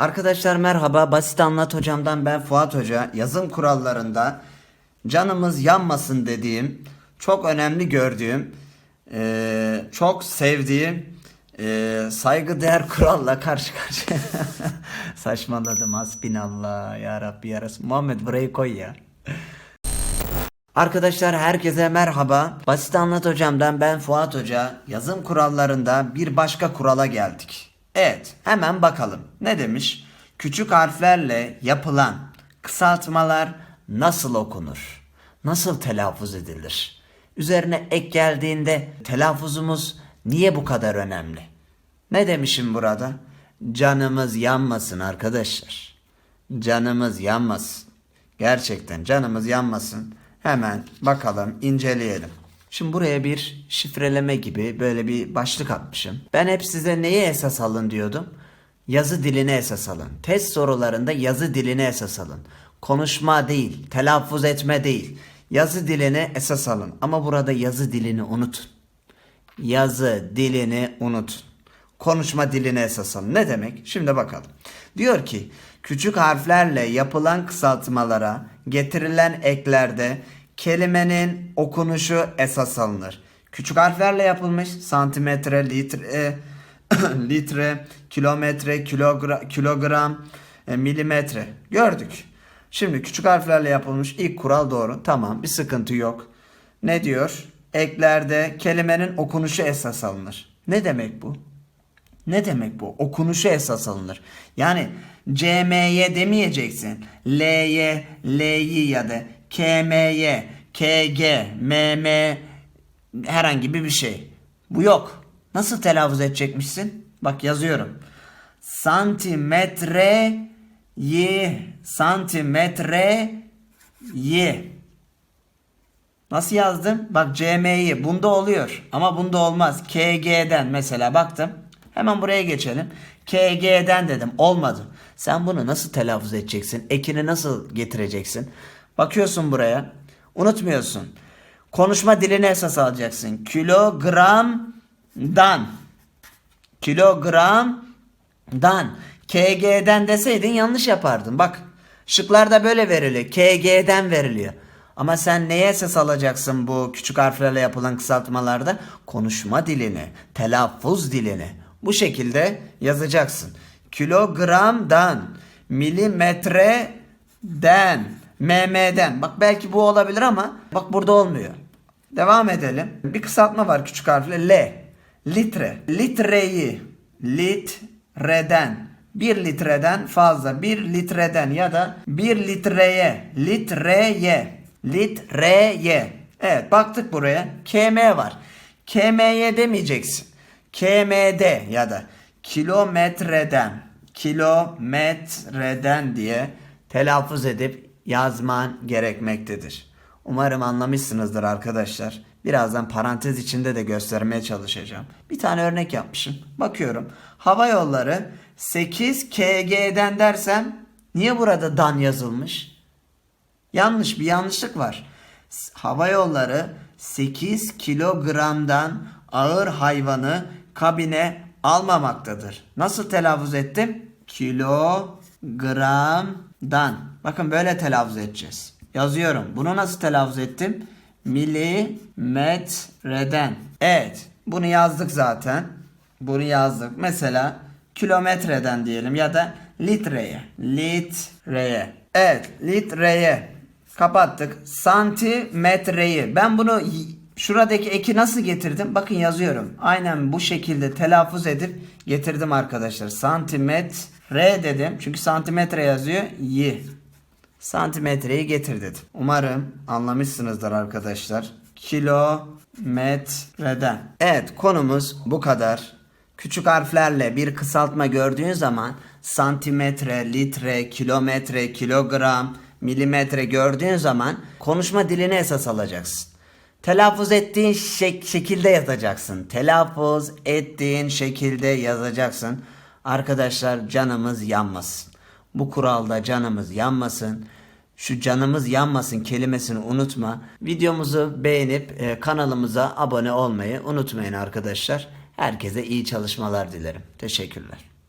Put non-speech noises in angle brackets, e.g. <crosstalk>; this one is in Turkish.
Arkadaşlar merhaba. Basit Anlat Hocam'dan ben Fuat Hoca. Yazım kurallarında canımız yanmasın dediğim, çok önemli gördüğüm, eee, çok sevdiğim, eee saygıdeğer <laughs> kuralla karşı karşıya. <laughs> Saçmaladım hasbinallah ya Rabbi ya Resul. Muhammed burayı koy ya. Arkadaşlar herkese merhaba. Basit Anlat Hocam'dan ben Fuat Hoca. Yazım kurallarında bir başka kurala geldik. Evet, hemen bakalım. Ne demiş? Küçük harflerle yapılan kısaltmalar nasıl okunur? Nasıl telaffuz edilir? Üzerine ek geldiğinde telaffuzumuz niye bu kadar önemli? Ne demişim burada? Canımız yanmasın arkadaşlar. Canımız yanmasın. Gerçekten canımız yanmasın. Hemen bakalım, inceleyelim. Şimdi buraya bir şifreleme gibi böyle bir başlık atmışım. Ben hep size neyi esas alın diyordum? Yazı dilini esas alın. Test sorularında yazı dilini esas alın. Konuşma değil, telaffuz etme değil. Yazı dilini esas alın. Ama burada yazı dilini unutun. Yazı dilini unutun. Konuşma dilini esas alın. Ne demek? Şimdi bakalım. Diyor ki küçük harflerle yapılan kısaltmalara getirilen eklerde kelimenin okunuşu esas alınır. Küçük harflerle yapılmış santimetre, litre, <coughs> litre, kilometre, kilogra, kilogram, e, milimetre. Gördük. Şimdi küçük harflerle yapılmış ilk kural doğru. Tamam bir sıkıntı yok. Ne diyor? Eklerde kelimenin okunuşu esas alınır. Ne demek bu? Ne demek bu? Okunuşu esas alınır. Yani CMY demeyeceksin. LY, LY ya da KMY, KG, MM herhangi bir şey. Bu yok. Nasıl telaffuz edecekmişsin? Bak yazıyorum. Santimetre y santimetre y Nasıl yazdım? Bak CM'yi bunda oluyor ama bunda olmaz. KG'den mesela baktım. Hemen buraya geçelim. KG'den dedim. Olmadı. Sen bunu nasıl telaffuz edeceksin? Ekini nasıl getireceksin? Bakıyorsun buraya. Unutmuyorsun. Konuşma dilini esas alacaksın. Kilogramdan. Kilogramdan. KG'den deseydin yanlış yapardın. Bak şıklarda böyle veriliyor. KG'den veriliyor. Ama sen neye esas alacaksın bu küçük harflerle yapılan kısaltmalarda? Konuşma dilini, telaffuz dilini. Bu şekilde yazacaksın. Kilogramdan, milimetreden, mm'den. Bak belki bu olabilir ama bak burada olmuyor. Devam edelim. Bir kısaltma var küçük harfle L. Litre. Litreyi. Litreden. Bir litreden fazla. Bir litreden ya da bir litreye. Litreye. Litreye. Evet baktık buraya. KM var. KM'ye demeyeceksin. KM'de ya da kilometreden. Kilometreden diye telaffuz edip yazman gerekmektedir. Umarım anlamışsınızdır arkadaşlar. Birazdan parantez içinde de göstermeye çalışacağım. Bir tane örnek yapmışım. Bakıyorum. Hava yolları 8 kg'den dersem niye burada dan yazılmış? Yanlış bir yanlışlık var. Hava yolları 8 kilogramdan ağır hayvanı kabine almamaktadır. Nasıl telaffuz ettim? Kilogramdan. Bakın böyle telaffuz edeceğiz. Yazıyorum. Bunu nasıl telaffuz ettim? Milimetreden. Evet. Bunu yazdık zaten. Bunu yazdık. Mesela kilometreden diyelim ya da litreye. Litreye. Evet. Litreye. Kapattık. Santimetreyi. Ben bunu şuradaki eki nasıl getirdim? Bakın yazıyorum. Aynen bu şekilde telaffuz edip getirdim arkadaşlar. Santimetre dedim. Çünkü santimetre yazıyor. Y. Santimetreyi getir dedim. Umarım anlamışsınızdır arkadaşlar. Kilometreden. Evet konumuz bu kadar. Küçük harflerle bir kısaltma gördüğün zaman santimetre, litre, kilometre, kilogram, milimetre gördüğün zaman konuşma dilini esas alacaksın. Telaffuz ettiğin şek- şekilde yazacaksın. Telaffuz ettiğin şekilde yazacaksın. Arkadaşlar canımız yanmasın. Bu kuralda canımız yanmasın. Şu canımız yanmasın kelimesini unutma. Videomuzu beğenip e, kanalımıza abone olmayı unutmayın arkadaşlar. Herkese iyi çalışmalar dilerim. Teşekkürler.